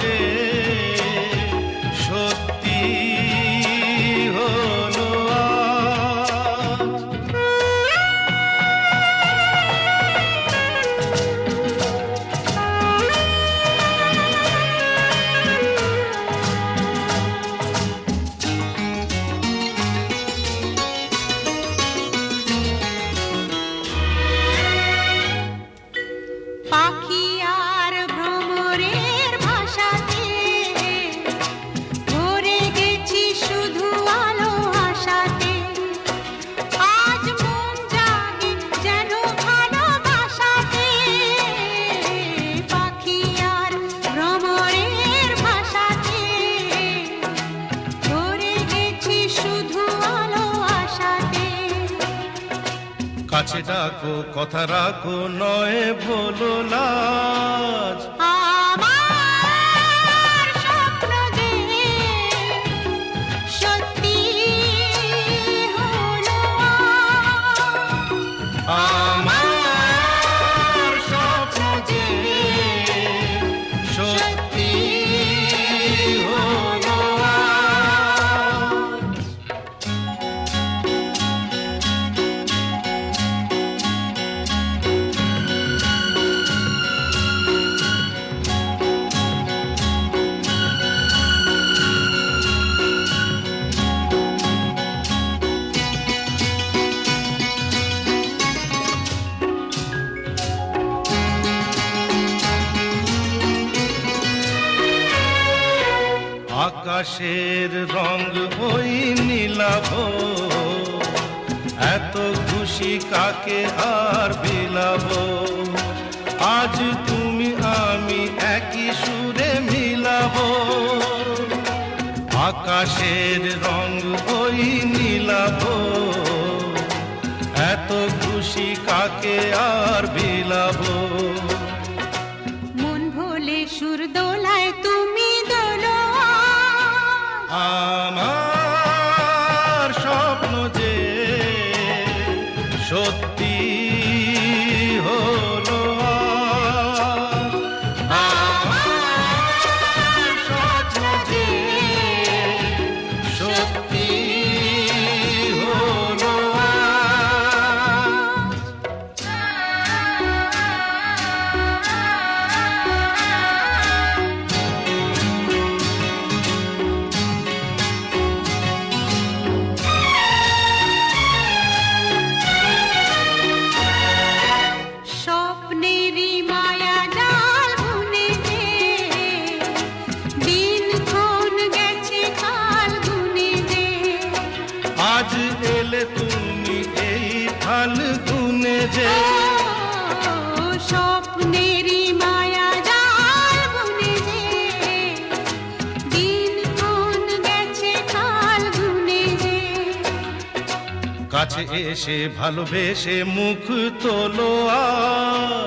যে কাছে ডাকো কথা রাখো নয় ভোলো লাজ আকাশের রং ওই নীলাভ। এত খুশি কাকে আর বিলাব? আজ তুমি, আমি একই সুরে মিলাব। আকাশের রং ওই নীলাভ। এত খুশি কাকে আর বিলাবো? যে স্বপ্নেরই মায়া জাল বুনে যে। দিন ক্ষণ গেছে কাল গুনে যে। কাছে এসে ভালোবেসে মুখ তোলো আমার